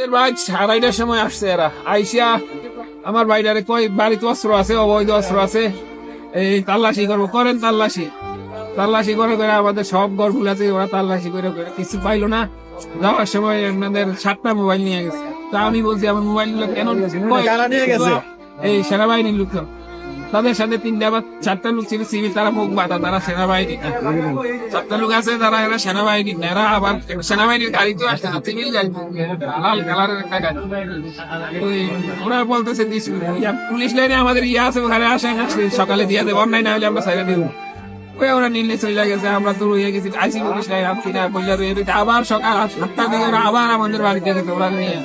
রাতের ভাই সাড়াইটার সময় আসছে এরা। আইসিয়া আমার বাইরে কই বাড়িতে অস্ত্র আছে অবৈধ অস্ত্র আছে। এই তাল্লাশি করব করেন তাল্লাশি। তাল্লাশি করে করে আমাদের সব ঘরগুলাতে ওরা তাল্লাশি করে করে কিছু পাইলো না। যাওয়ার সময় আপনাদের সাতটা মোবাইল নিয়ে গেছে। তা আমি বলছি আমার মোবাইলগুলো কেন? এই সেনাবাহিনীর লোক তাদের সাথে তিনটা বা চারটা লোক ছিল সিভিল তারা মুখ বাঁধা, তারা সেনাবাহিনী। না চারটা লোক আছে, তারা এরা সেনাবাহিনী না এরা আবার সেনাবাহিনীর গাড়ি তো আসছে না সিভিল গাড়ি। লাল কালারের একটা গাড়ি। ওরা বলতেছে পুলিশ লাইনে আমাদের ইয়ে আছে, ওখানে আসে সকালে দিয়ে দেবো, অন্যায় না হলে আমরা সাইডে দেবো। ওই ওরা নিলে চলে গেছে, আমরা তো রয়ে গেছি। আইসি পুলিশ লাইন আসছি না বললে গেছে আবার সকাল সাতটার দিকে আবার আমাদের বাড়িতে গেছে ওরা নিয়ে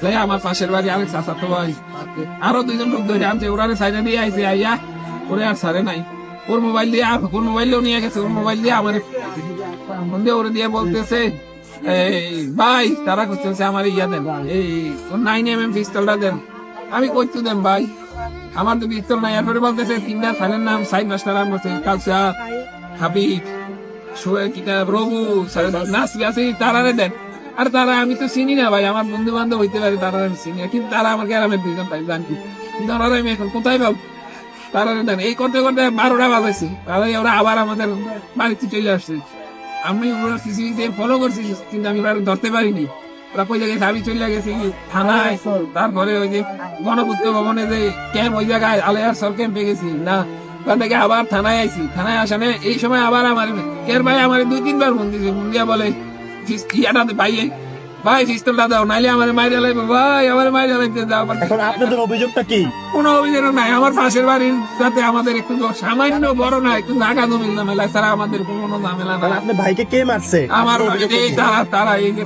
তাই আমার পাশের বাড়ি আরেক চাষা তো ভাই। আরও দুইজন লোক ধরে আনছে, ওরা সাইডে দিয়ে আইছে, আইয়া ওরে আর সারে নাই। ওর মোবাইল দিয়ে ওর মোবাইলও নিয়ে গেছে, ওর মোবাইল দিয়ে আমার দিয়ে, ওরে দিয়ে বলতেছে, এই, ভাই, তারা করতেছে আমার ইয়া দেন এই নাইন এম এম পিস্তলটা দেন। আমি করতে দেন, ভাই। আমার তো পিস্তল নাই, এরপরে বলতেছে, তিনটা ফাইলের নাম সাইড মাস্টার নাম হাবিব তারারে দেন। আর তারা, আমি তো চিনি না ভাই, আমার বন্ধু বান্ধব হইতে পারে তারা আমি চিনি কিন্তু তারা আমার গ্রামের দুইজন তাই জানি আমি এখন কোথায় পাবো? তারা দেন। এই করতে করতে বারোটা বাজাইছি। তারাই ওরা আবার আমাদের বাড়িতে চলে আসছে। আমি ওরা সিসিটিভিতে ফলো করছি, কিন্তু আমি ধরতে পারিনি। গেছি। থানায় তারপরে ওই যে ভবনে যে ওই জায়গায় গেছি। না আবার থানায় আইছি। থানায় আসানে এই সময় আবার আমার কের ভাই আমার দুই, তিনবার ফোন দিয়েছে। বলে "ফিস- ইয়াটা ভাই পিস্তলটা দাও নাইলে আমার মাইরে লাগবে ভাই আমার মাইরে লাগবে দাও। এখন আপনাদের অভিযোগটা কি? কোনো অভিযোগ নাই। আমার পাশের বাড়ির সাথে আমাদের একটু সামান্য বড় না একটু নাগা জমির ঝামেলা ছাড়া আমাদের কোনো ঝামেলা না আপনার ভাইকে কে মারছে? আমার এই তারা তারা এই যে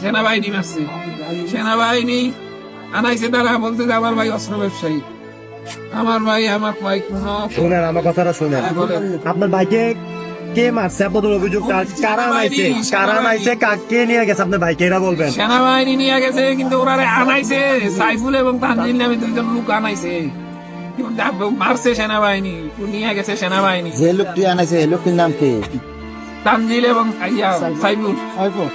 সেনাবাহিনী মারছে। সেনাবাহিনী আনাইছে তারা বলতে যে আমার ভাই অস্ত্র ব্যবসায়ী। আমার ভাই আমার ভাই শুনেন আমার কথাটা শুনেন। হ্যাঁ, আপনার ভাইকে কে মারছে? আপনাদের অভিযোগ কারা নাইছে কারা নাইছে কাকে নিয়ে গেছে? আপনার ভাইকে এরা বলবেন। সেনাবাহিনী নিয়ে গেছে কিন্তু ওরা আনাইছে। সাইফুল এবং তানজিল নামে দুইজন লোক আনাইছে। কিন্তু মারছে সেনাবাহিনী। নিয়ে গেছে সেনাবাহিনী। যে লোকটি আনাইছে লোকটির নাম কি? তানজিল এবং সাইফুল। সাইফুল।